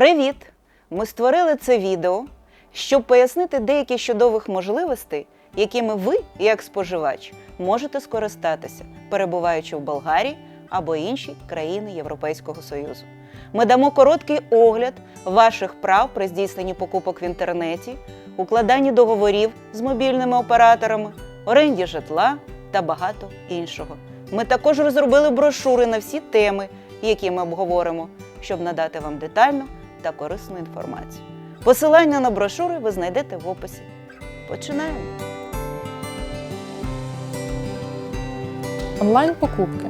Привіт! Ми створили це відео, щоб пояснити деякі чудових можливостей, якими ви, як споживач, можете скористатися, перебуваючи в Болгарії або іншій країни Європейського Союзу. Ми дамо короткий огляд ваших прав при здійсненні покупок в інтернеті, укладанні договорів з мобільними операторами, оренді житла та багато іншого. Ми також розробили брошури на всі теми, які ми обговоримо, щоб надати вам детальну та корисну інформацію. Посилання на брошури ви знайдете в описі. Починаємо! Онлайн-покупки.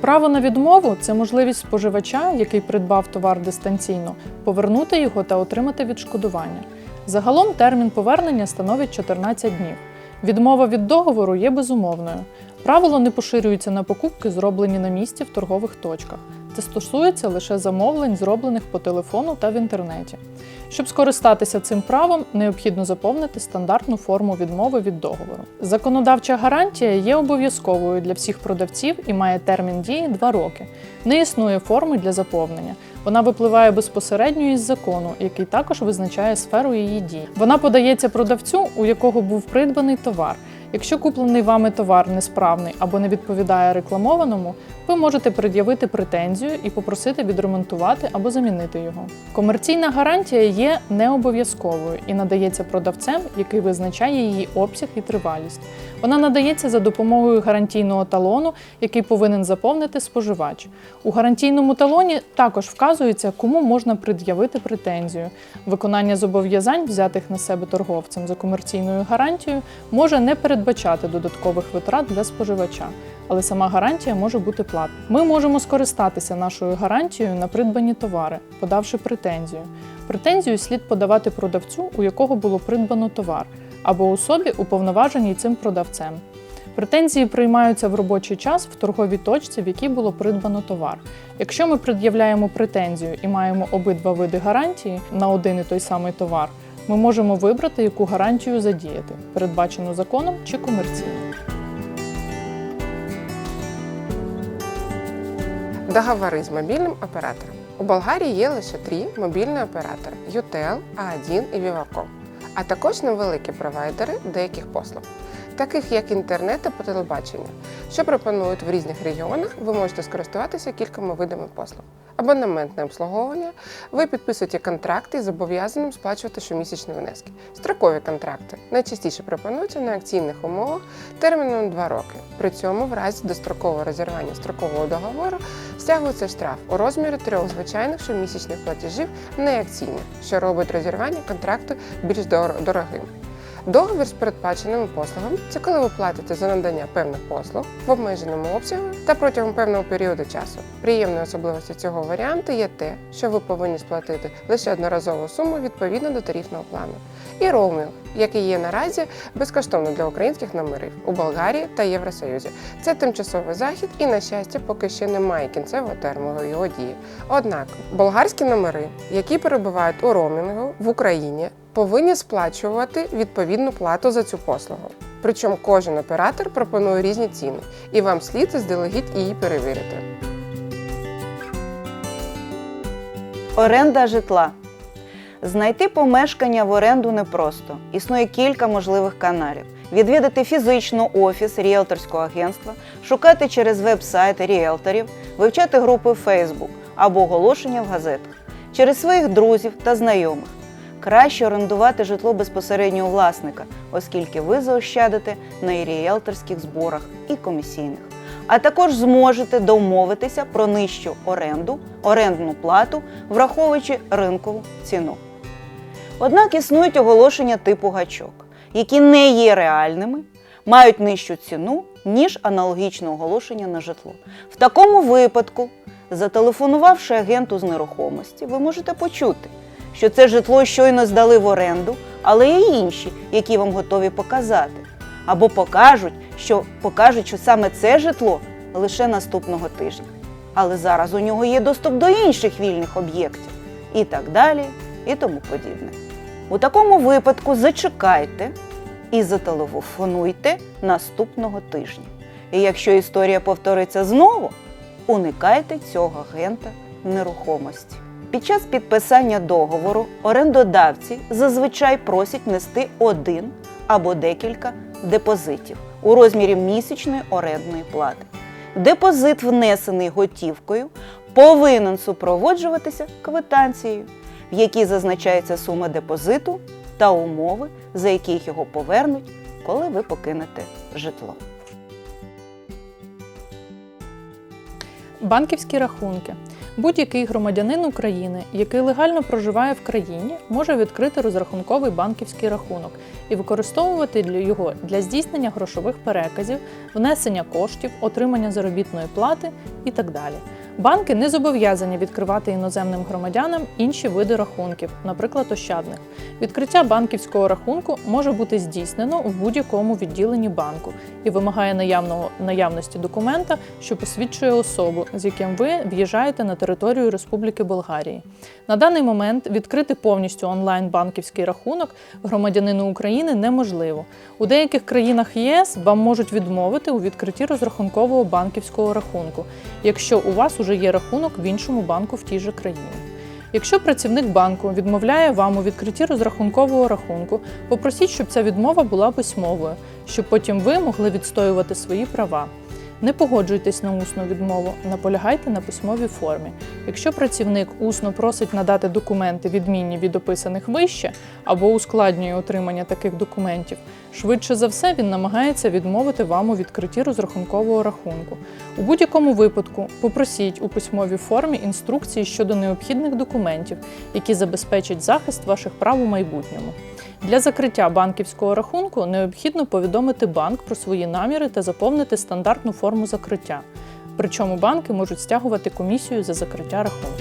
Право на відмову це можливість споживача, який придбав товар дистанційно, повернути його та отримати відшкодування. Загалом термін повернення становить 14 днів. Відмова від договору є безумовною. Правило не поширюється на покупки, зроблені на місці в торгових точках. Це стосується лише замовлень, зроблених по телефону та в інтернеті. Щоб скористатися цим правом, необхідно заповнити стандартну форму відмови від договору. Законодавча гарантія є обов'язковою для всіх продавців і має термін дії 2 роки. Не існує форми для заповнення. Вона випливає безпосередньо із закону, який також визначає сферу її дій. Вона подається продавцю, у якого був придбаний товар. Якщо куплений вами товар несправний або не відповідає рекламованому, ви можете пред'явити претензію і попросити відремонтувати або замінити його. Комерційна гарантія є необов'язковою і надається продавцем, який визначає її обсяг і тривалість. Вона надається за допомогою гарантійного талону, який повинен заповнити споживач. У гарантійному талоні також вказується, кому можна пред'явити претензію. Виконання зобов'язань, взятих на себе торговцем за комерційною гарантією, може не передбачати додаткових витрат для споживача, але сама гарантія може бути платна. Ми можемо скористатися нашою гарантією на придбані товари, подавши претензію. Претензію слід подавати продавцю, у якого було придбано товар, або особі, уповноваженій цим продавцем. Претензії приймаються в робочий час в торговій точці, в якій було придбано товар. Якщо ми пред'являємо претензію і маємо обидва види гарантії на один і той самий товар, ми можемо вибрати, яку гарантію задіяти передбачену законом чи комерційно. Договори з мобільним оператором. У Болгарії є лише три мобільні оператори UTEL, A1 і Viva.com, а також невеликі провайдери деяких послуг, таких як інтернет та по телебаченню, що пропонують в різних регіонах, ви можете скористуватися кількома видами послуг. Абонементне обслуговування. Ви підписуєте контракти з зобов'язаним сплачувати щомісячні внески. Строкові контракти найчастіше пропонуються на акційних умовах терміном 2 роки. При цьому в разі дострокового розірвання строкового договору стягується штраф у розмірі трьох звичайних щомісячних платежів неакційних, що робить розірвання контракту більш дор- дорогим. Договір з передбаченими послугами це коли ви платите за надання певних послуг в обмеженому обсягу та протягом певного періоду часу. Приємною особливістю цього варіанту є те, що ви повинні сплатити лише одноразову суму відповідно до тарифного плану. І роумінг, який є наразі безкоштовно для українських номерів у Болгарії та Євросоюзі. Це тимчасовий захід і, на щастя, поки ще немає кінцевого терміну його дії. Однак болгарські номери, які перебувають у роумінгу в Україні, повинні сплачувати відповідну плату за цю послугу. Причому кожен оператор пропонує різні ціни, і вам слід заздалегідь її перевірити. Оренда житла. Знайти помешкання в оренду непросто. Існує кілька можливих каналів: відвідати фізично офіс ріелторського агентства, шукати через веб-сайти ріелторів, вивчати групи Facebook або оголошення в газетах, через своїх друзів та знайомих. Краще орендувати житло безпосередньо у власника, оскільки ви заощадите на ріелторських зборах і комісійних. А також зможете домовитися про нижчу оренду, орендну плату, враховуючи ринкову ціну. Однак існують оголошення типу гачок, які не є реальними, мають нижчу ціну, ніж аналогічне оголошення на житло. В такому випадку, зателефонувавши агенту з нерухомості, ви можете почути, що це житло щойно здали в оренду, але є інші, які вам готові показати. Або покажуть, що покажуть, що саме це житло лише наступного тижня. Але зараз у нього є доступ до інших вільних об'єктів і так далі, і тому подібне. У такому випадку зачекайте і зателефонуйте наступного тижня. І якщо історія повториться знову, уникайте цього агента нерухомості. Під час підписання договору орендодавці зазвичай просять внести один або декілька депозитів у розмірі місячної орендної плати. Депозит, внесений готівкою, повинен супроводжуватися квитанцією, в якій зазначається сума депозиту та умови, за яких його повернуть, коли ви покинете житло. Банківські рахунки. Будь-який громадянин України, який легально проживає в країні, може відкрити розрахунковий банківський рахунок і використовувати для його для здійснення грошових переказів, внесення коштів, отримання заробітної плати і так далі. Банки не зобов'язані відкривати іноземним громадянам інші види рахунків, наприклад, ощадних. Відкриття банківського рахунку може бути здійснено в будь-якому відділенні банку і вимагає наявного наявності документа, що посвідчує особу, з яким ви в'їжджаєте на територію Республіки Болгарії. На даний момент відкрити повністю онлайн банківський рахунок громадянину України неможливо. У деяких країнах ЄС вам можуть відмовити у відкритті розрахункового банківського рахунку, якщо у вас уже є рахунок в іншому банку в тій же країні. Якщо працівник банку відмовляє вам у відкритті розрахункового рахунку, попросіть, щоб ця відмова була письмовою, щоб потім ви могли відстоювати свої права. Не погоджуйтесь на усну відмову, наполягайте на письмовій формі. Якщо працівник усно просить надати документи, відмінні від описаних вище, або ускладнює отримання таких документів, швидше за все він намагається відмовити вам у відкритті розрахункового рахунку. У будь-якому випадку попросіть у письмовій формі інструкції щодо необхідних документів, які забезпечать захист ваших прав у майбутньому. Для закриття банківського рахунку необхідно повідомити банк про свої наміри та заповнити стандартну форму закриття. Причому банки можуть стягувати комісію за закриття рахунку.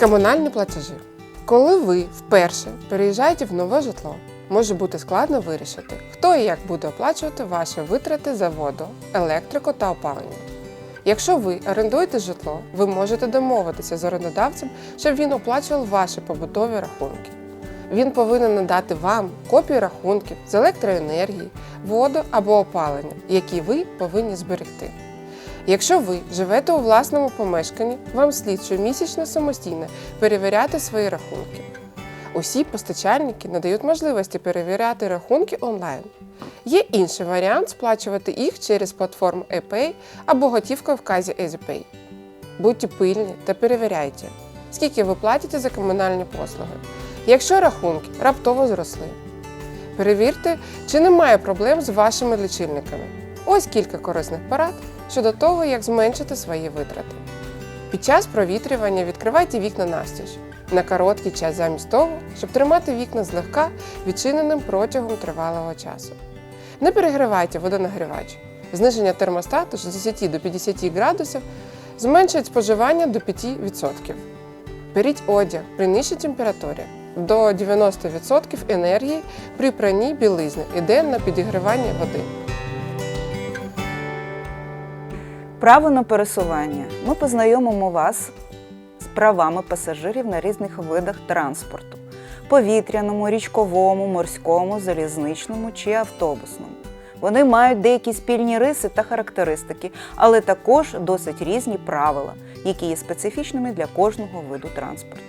Комунальні платежі. Коли ви вперше переїжджаєте в нове житло, може бути складно вирішити, хто і як буде оплачувати ваші витрати за воду, електрику та опалення. Якщо ви орендуєте житло, ви можете домовитися з орендодавцем, щоб він оплачував ваші побутові рахунки. Він повинен надати вам копії рахунків з електроенергії, воду або опалення, які ви повинні зберегти. Якщо ви живете у власному помешканні, вам слід щомісячно самостійно перевіряти свої рахунки. Усі постачальники надають можливості перевіряти рахунки онлайн. Є інший варіант сплачувати їх через платформу ePay або готівкою в казі EasyPay. Будьте пильні та перевіряйте, скільки ви платите за комунальні послуги. Якщо рахунки раптово зросли, перевірте, чи немає проблем з вашими лічильниками. Ось кілька корисних порад щодо того, як зменшити свої витрати. Під час провітрювання відкривайте вікна настіж на короткий час замість того, щоб тримати вікна злегка відчиненим протягом тривалого часу. Не перегрівайте водонагрівач. Зниження термостату з 10 до 50 градусів зменшить споживання до 5%. Беріть одяг при нижчій температурі. До 90% енергії при пранні білизни йде на підігрівання води. Право на пересування. Ми познайомимо вас з правами пасажирів на різних видах транспорту: повітряному, річковому, морському, залізничному чи автобусному. Вони мають деякі спільні риси та характеристики, але також досить різні правила, які є специфічними для кожного виду транспорту.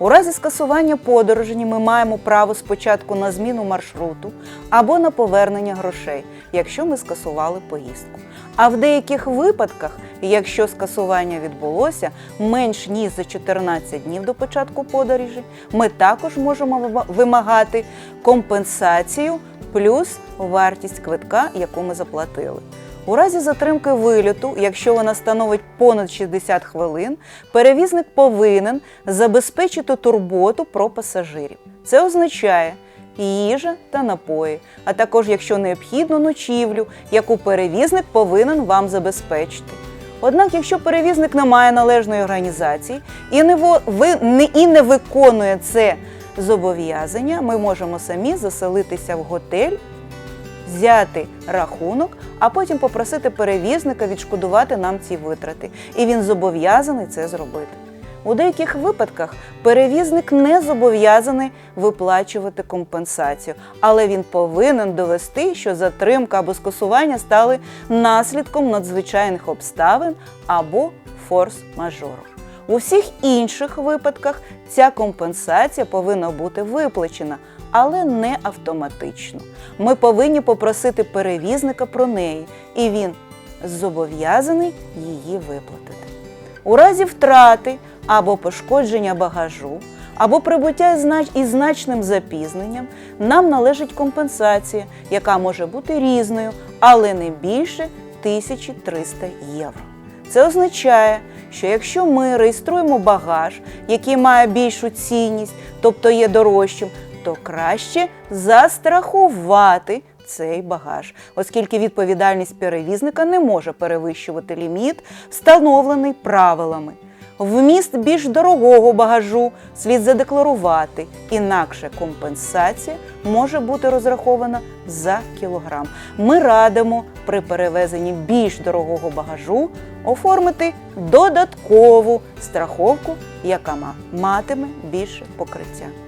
У разі скасування подорожі ми маємо право спочатку на зміну маршруту або на повернення грошей, якщо ми скасували поїздку. А в деяких випадках, якщо скасування відбулося менш ніж за 14 днів до початку подорожі, ми також можемо вимагати компенсацію плюс вартість квитка, яку ми заплатили. У разі затримки вильоту, якщо вона становить понад 60 хвилин, перевізник повинен забезпечити турботу про пасажирів. Це означає їжа та напої, а також, якщо необхідно, ночівлю, яку перевізник повинен вам забезпечити. Однак, якщо перевізник не має належної організації і не, ви, не, і не виконує це зобов'язання, ми можемо самі заселитися в готель взяти рахунок, а потім попросити перевізника відшкодувати нам ці витрати. І він зобов'язаний це зробити. У деяких випадках перевізник не зобов'язаний виплачувати компенсацію, але він повинен довести, що затримка або скасування стали наслідком надзвичайних обставин або форс-мажору. У всіх інших випадках ця компенсація повинна бути виплачена, але не автоматично. Ми повинні попросити перевізника про неї, і він зобов'язаний її виплатити. У разі втрати або пошкодження багажу, або прибуття із значним запізненням, нам належить компенсація, яка може бути різною, але не більше 1300 євро. Це означає, що якщо ми реєструємо багаж, який має більшу цінність, тобто є дорожчим, то краще застрахувати цей багаж, оскільки відповідальність перевізника не може перевищувати ліміт, встановлений правилами. Вміст більш дорогого багажу слід задекларувати, інакше компенсація може бути розрахована за кілограм. Ми радимо при перевезенні більш дорогого багажу оформити додаткову страховку, яка матиме більше покриття.